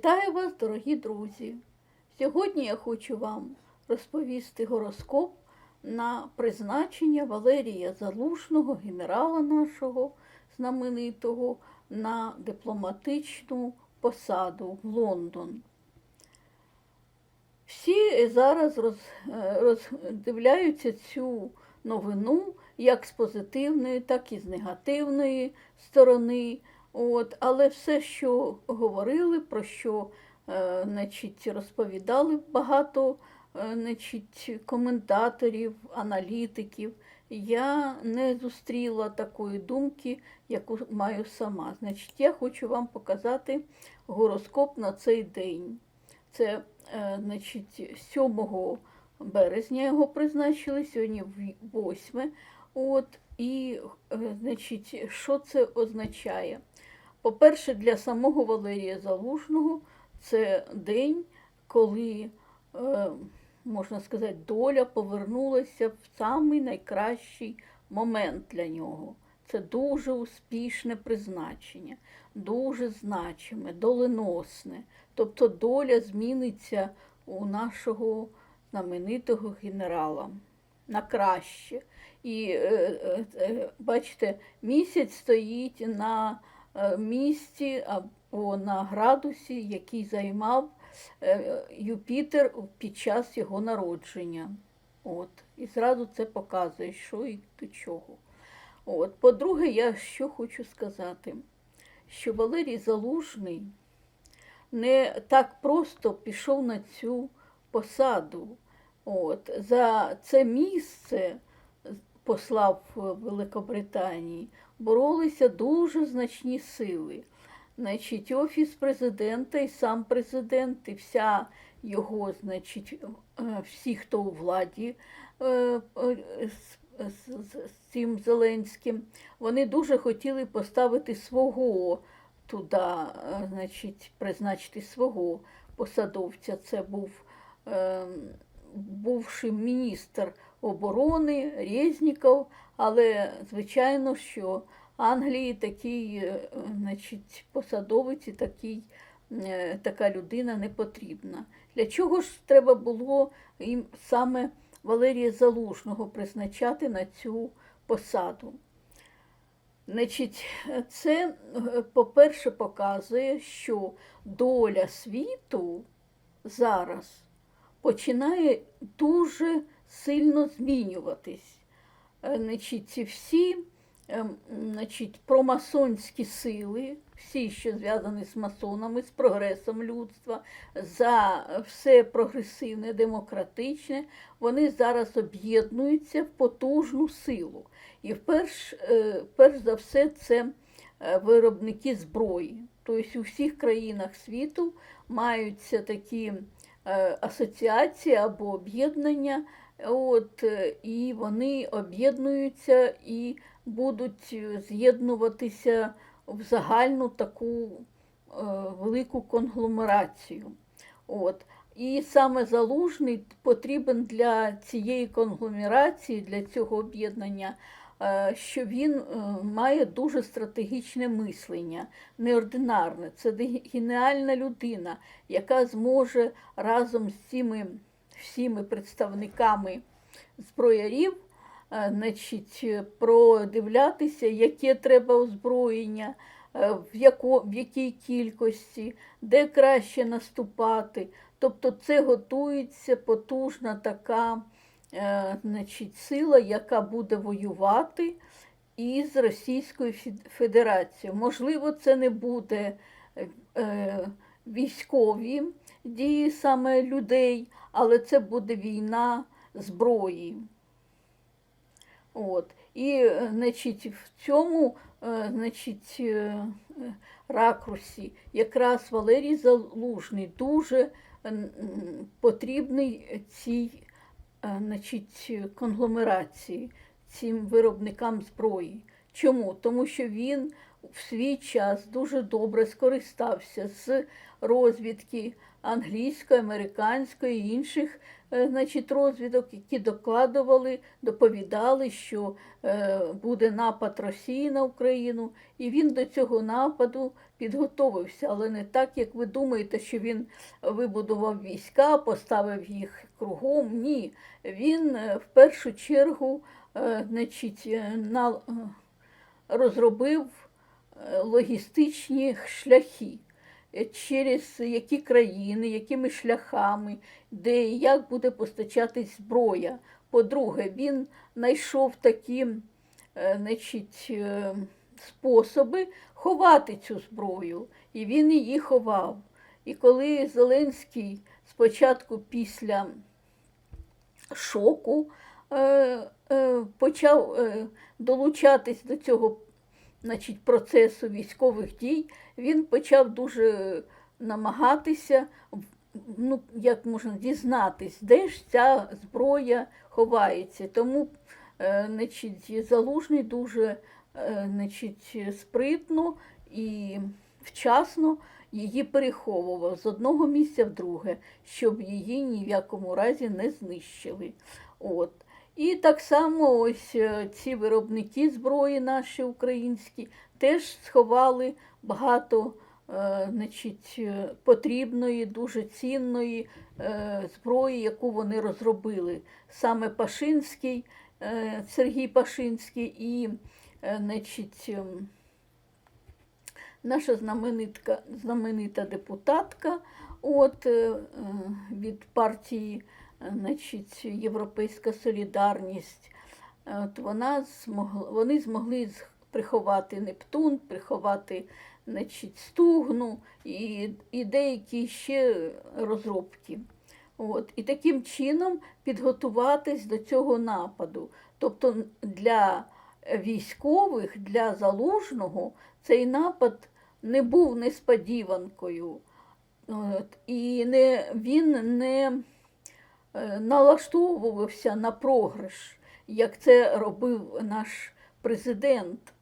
Вітаю вас, дорогі друзі! Сьогодні я хочу вам розповісти гороскоп на призначення Валерія Залужного, генерала нашого знаменитого, на дипломатичну посаду в Лондон. Всі зараз роздивляються цю новину як з позитивної, так і з негативної сторони. От, але все, що говорили, про що е, значить, розповідали багато е, значить, коментаторів, аналітиків, я не зустріла такої думки, яку маю сама. Значить, я хочу вам показати гороскоп на цей день. Це е, значить, 7 березня його призначили, сьогодні 8. От, і, е, значить, що це означає? По-перше, для самого Валерія Залужного це день, коли, е, можна сказати, доля повернулася в самий найкращий момент для нього. Це дуже успішне призначення, дуже значиме, доленосне. Тобто доля зміниться у нашого знаменитого генерала на краще. І е, е, бачите, місяць стоїть на місці або на градусі, який займав е, Юпітер під час його народження. От. І зразу це показує, що і до чого. От. По-друге, я що хочу сказати, що Валерій Залужний не так просто пішов на цю посаду. От. За це місце послав в Великобританії боролися дуже значні сили. Значить, Офіс президента і сам президент, і вся його, значить, е, всі, хто у владі е, е, з, цим Зеленським, вони дуже хотіли поставити свого туди, значить, призначити свого посадовця. Це був е, бувший міністр оборони Резніков, але звичайно, що Англії такий е, значить, посадовець і такий, е, така людина не потрібна. Для чого ж треба було їм саме Валерія Залужного призначати на цю посаду? Значить, це, е, по-перше, показує, що доля світу зараз починає дуже сильно змінюватись. Е, Значить, всі ем, значить, промасонські сили, всі, що зв'язані з масонами, з прогресом людства, за все прогресивне, демократичне, вони зараз об'єднуються в потужну силу. І перш, е, перш за все це е, виробники зброї. Тобто у всіх країнах світу маються такі е, асоціації або об'єднання, от, і вони об'єднуються і будуть з'єднуватися в загальну таку велику конгломерацію. От. І саме залужний потрібен для цієї конгломерації, для цього об'єднання, що він має дуже стратегічне мислення, неординарне. Це геніальна людина, яка зможе разом з цими всіми представниками зброярів значить, продивлятися, яке треба озброєння, в, яко, в якій кількості, де краще наступати. Тобто це готується потужна така е, значить, сила, яка буде воювати із Російською Федерацією. Можливо, це не буде е, військові дії саме людей, але це буде війна зброї. От. І значить, в цьому значить, ракурсі якраз Валерій Залужний дуже потрібний цій значить, конгломерації, цим виробникам зброї. Чому? Тому що він в свій час дуже добре скористався з розвідки англійської, американської інших е, значить, розвідок, які докладували, доповідали, що е, буде напад Росії на Україну, і він до цього нападу підготовився, але не так, як ви думаєте, що він вибудував війська, поставив їх кругом. Ні, він е, в першу чергу значить, на, розробив логістичні шляхи, через які країни, якими шляхами, де і як буде постачатись зброя. По-друге, він знайшов такі е, значить, е, способи ховати цю зброю, і він її ховав. І коли Зеленський спочатку після шоку е, е, почав е, долучатись до цього значить, процесу військових дій, він почав дуже намагатися, ну, як можна дізнатись, де ж ця зброя ховається. Тому е, значить, Залужний дуже е, значить, спритно і вчасно її переховував з одного місця в друге, щоб її ні в якому разі не знищили. От. І так само ось е, ці виробники зброї наші українські теж сховали багато е, значить, е, потрібної, дуже цінної зброї, яку вони розробили. Саме Пашинський, Сергій Пашинський і значить, ем, наша знаменитка, знаменита депутатка от, від партії значить, Європейська Солідарність. Е, От вона змогла, вони змогли приховати Нептун, приховати значить, стугну і, і деякі ще розробки. От. І таким чином підготуватись до цього нападу. Тобто для військових, для залужного цей напад не був несподіванкою. От. І не, він не налаштовувався на програш, як це робив наш президент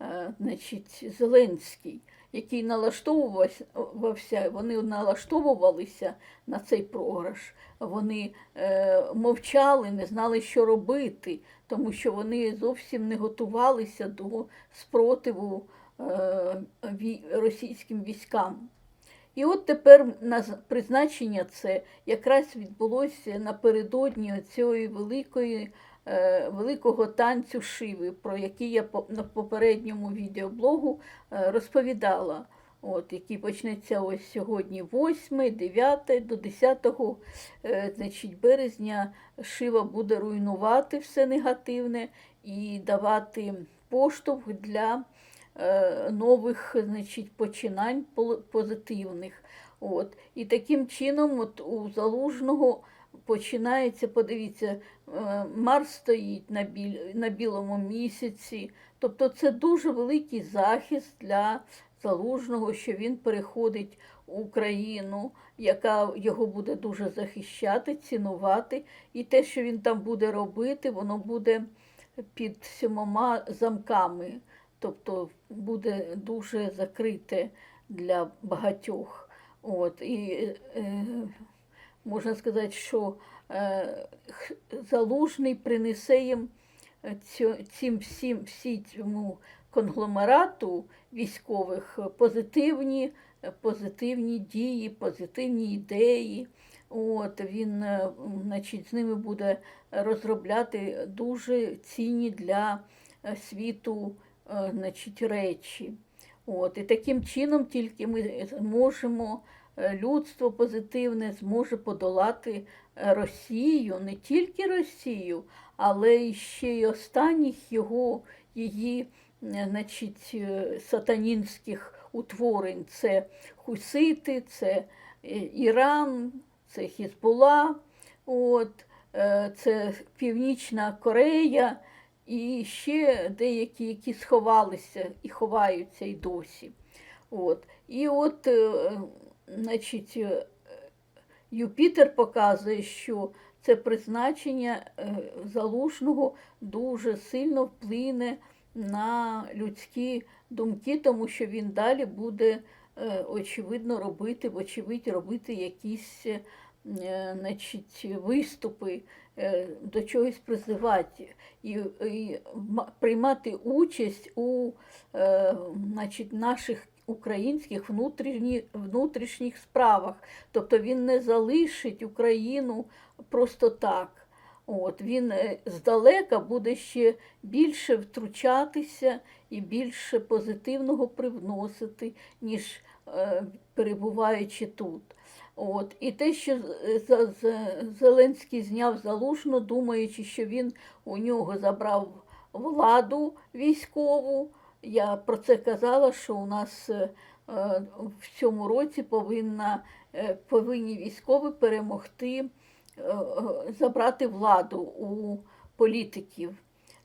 е, значить, Зеленський, який налаштовувався, вони налаштовувалися на цей програш. Вони е, мовчали, не знали, що робити, тому що вони зовсім не готувалися до спротиву е, вій- російським військам. І от тепер на призначення це якраз відбулося напередодні цієї великої, е, великого танцю Шиви, про який я на попередньому відеоблогу е, розповідала. От, який почнеться ось сьогодні 8, 9 до 10 е, значить, березня Шива буде руйнувати все негативне і давати поштовх для нових значить, починань позитивних. От. І таким чином от у Залужного починається, подивіться, е, Марс стоїть на, біль, на білому місяці. Тобто це дуже великий захист для Залужного, що він переходить в Україну, яка його буде дуже захищати, цінувати. І те, що він там буде робити, воно буде під сьомома замками. Тобто буде дуже закрите для багатьох. От, і е, можна сказати, що е, залужний принесе їм е, цим всім всі цьому конгломерату військових е, позитивні, е, позитивні дії, позитивні ідеї. От, він значить, з ними буде розробляти дуже цінні для світу значить, речі. От, і таким чином тільки ми зможемо, е, людство позитивне зможе подолати е, Росію, не тільки Росію, але ще й останніх його її е, значить, е, сатанінських утворень. Це хусити, це е, Іран, це Хізбула, от, е, це Північна Корея і ще деякі, які сховалися і ховаються і досі. От. І от, е, значить, е, Юпітер показує, що це призначення е, залужного дуже сильно вплине на людські думки, тому що він далі буде очевидно, робити, вочевидь, робити якісь значить, виступи, до чогось призивати і, і ма- приймати участь у е, значить, наших українських внутрішніх, внутрішніх справах. Тобто він не залишить Україну просто так. От, він е, здалека буде ще більше втручатися і більше позитивного привносити, ніж е, перебуваючи тут. От. І те, що з- Зеленський зняв залужно, думаючи, що він у нього забрав владу військову. Я про це казала, що у нас е, е, в цьому році повинна, е, повинні військові перемогти, е, е, забрати владу у політиків.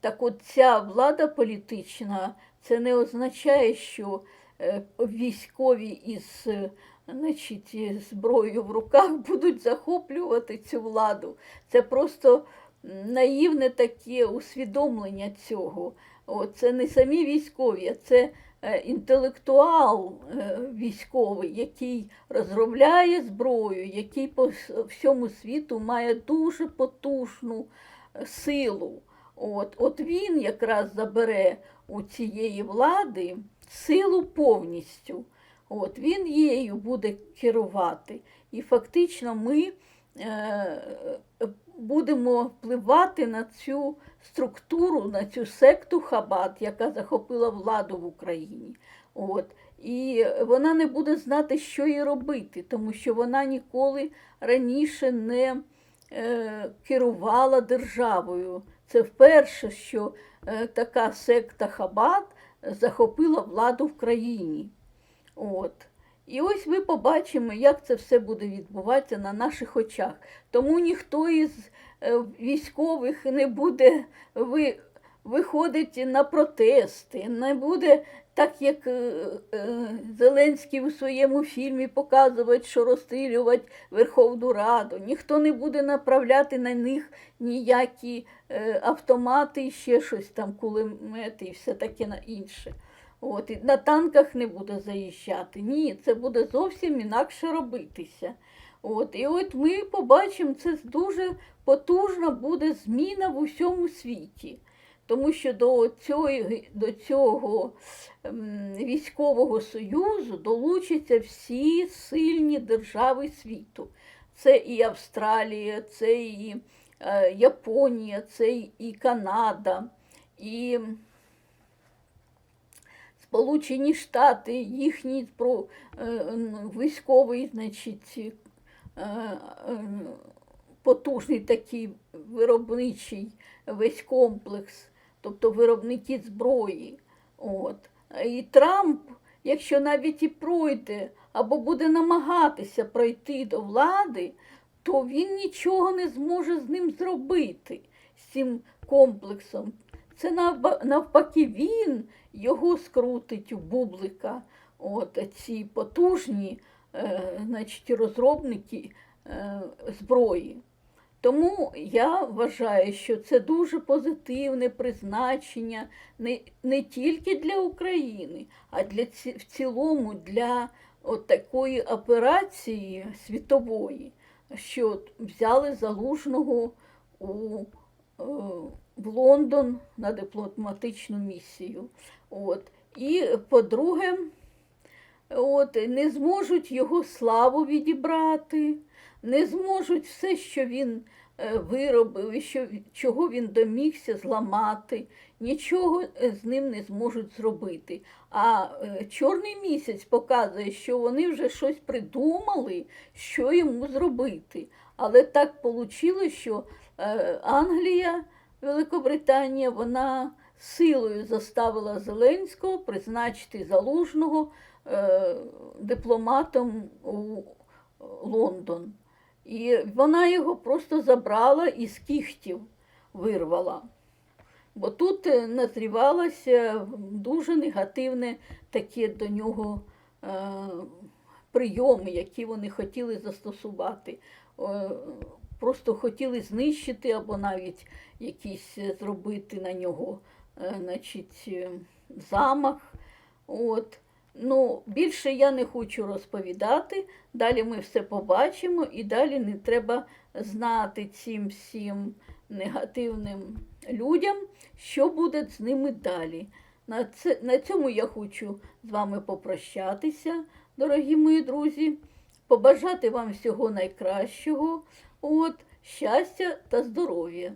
Так от ця влада політична, це не означає, що е, військові із е, значить, зброєю в руках будуть захоплювати цю владу. Це просто наївне таке усвідомлення цього. О, це не самі військові, а це е, інтелектуал е, військовий, який розробляє зброю, який по всьому світу має дуже потужну е, силу. От, от він якраз забере у цієї влади силу повністю. От, він її буде керувати. І фактично ми е, будемо впливати на цю структуру, на цю секту Хабат, яка захопила владу в Україні. От. І вона не буде знати, що їй робити, тому що вона ніколи раніше не е, керувала державою. Це вперше, що е, така секта Хабат захопила владу в країні. От. І ось ми побачимо, як це все буде відбуватися на наших очах. Тому ніхто із е, військових не буде ви, виходити на протести, не буде так, як е, е, Зеленський у своєму фільмі показувати, що розстрілювати Верховну Раду. Ніхто не буде направляти на них ніякі автомати ще щось там, кулемети і все таке на інше. От, і на танках не буде заїжджати. Ні, це буде зовсім інакше робитися. От, і от ми побачимо, це дуже потужна буде зміна в усьому світі. Тому що до цього, до цього ем, військового союзу долучаться всі сильні держави світу. Це і Австралія, це і е, Японія, це і Канада, і Сполучені Штати, їхній про, е, військовий, значить, е, е, потужний такий виробничий весь комплекс, тобто виробники зброї. От. І Трамп, якщо навіть і пройде або буде намагатися пройти до влади, то він нічого не зможе з ним зробити, з цим комплексом. Це навпаки він його скрутить у бублика. От ці потужні е, значить, розробники е, зброї. Тому я вважаю, що це дуже позитивне призначення не, не тільки для України, а для ці, в цілому для от такої операції світової, що взяли залужного у, е, в Лондон на дипломатичну місію. От. І, по-друге, от, не зможуть його славу відібрати, не зможуть все, що він е, виробив, і що, чого він домігся зламати, нічого е, з ним не зможуть зробити. А е, чорний місяць показує, що вони вже щось придумали, що йому зробити. Але так вийшло, що Англія, Великобританія, вона силою заставила Зеленського призначити залужного е, дипломатом у Лондон. І вона його просто забрала і з кіхтів вирвала. Бо тут е, назрівалося дуже негативне таке до нього е, прийоми, які вони хотіли застосувати. Просто хотіли знищити або навіть якісь е, зробити на нього е, значить, е, замах. От. Ну, більше я не хочу розповідати. Далі ми все побачимо, і далі не треба знати цим всім негативним людям, що буде з ними далі. На, це, на цьому я хочу з вами попрощатися, дорогі мої друзі, побажати вам всього найкращого, От, щастя та здоров'я.